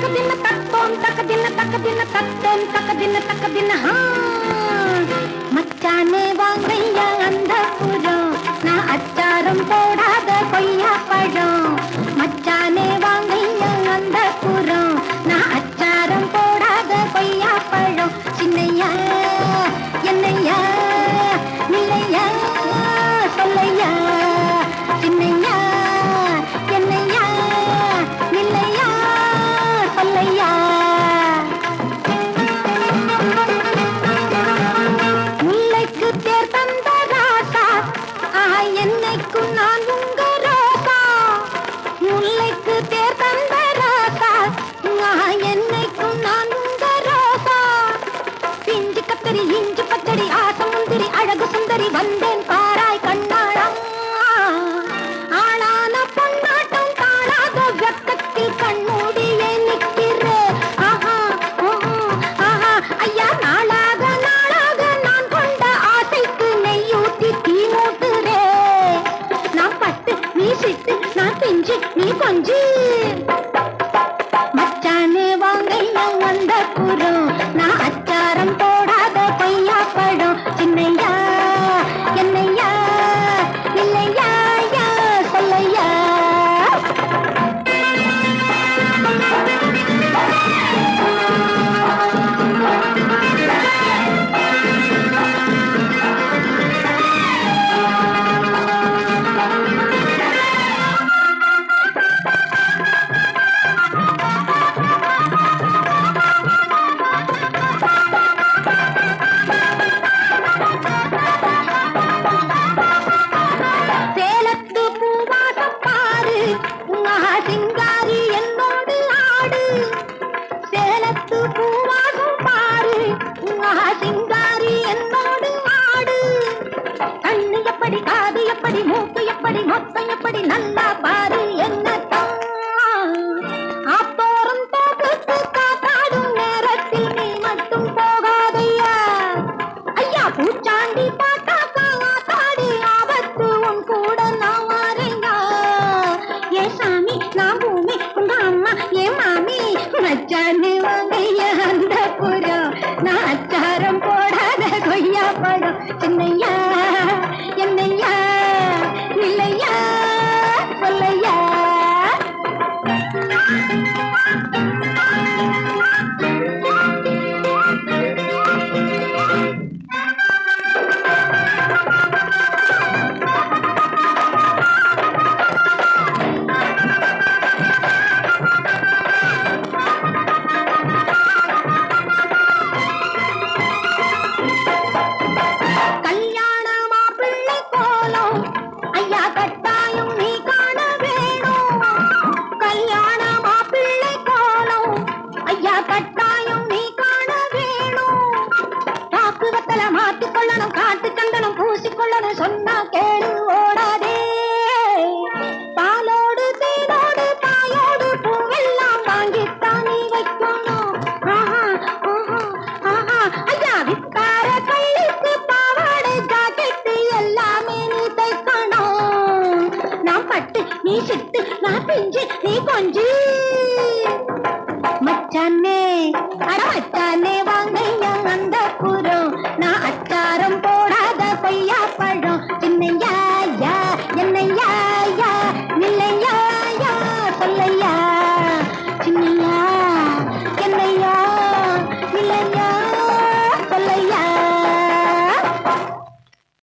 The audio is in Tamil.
तक दिन तक तोम तक दिन तक दिन तक तोम तक दिन तक दिन हाँ मचाने वांगैया अंधा சுந்தரி வந்தேன் பாராய் கண்ணாளம். ஆளான பொன்னாட்டம் காணாத வெக்கத்தில் கண்மூடியே நிற்கிறேன் ஆஹா ஆஹா ஐயா நாளாக நாளாக நான் கொண்ட ஆசைக்கு நெய்யூத்தி தீ மூட்டுறே. நான் பட்டு நீ சிட்டு நான் பிஞ்சு நீ கொஞ்சி. எப்படி காது எப்படி மூக்கு எப்படி மொத்தம் எப்படி நல்லா பாரு காக்கு மாட்டிக்கொள்ளணும் காட்டு சந்தனம் பூசிக்கொள்ளணும் சொன்னா கேளு ஓடாதே. பாலோடு தேனோடு தாயோடு பூவெல்லாம் வாங்கித்தான் நீ வைக்கணும் ஐயா வித்தார கள்ளிக்கு பாவாடை ஜாக்கெட்டு எல்லாமே நீ தைக்கணும். நான் பட்டு நீ சிட்டு நான் பிஞ்சு நீ கொஞ்சி.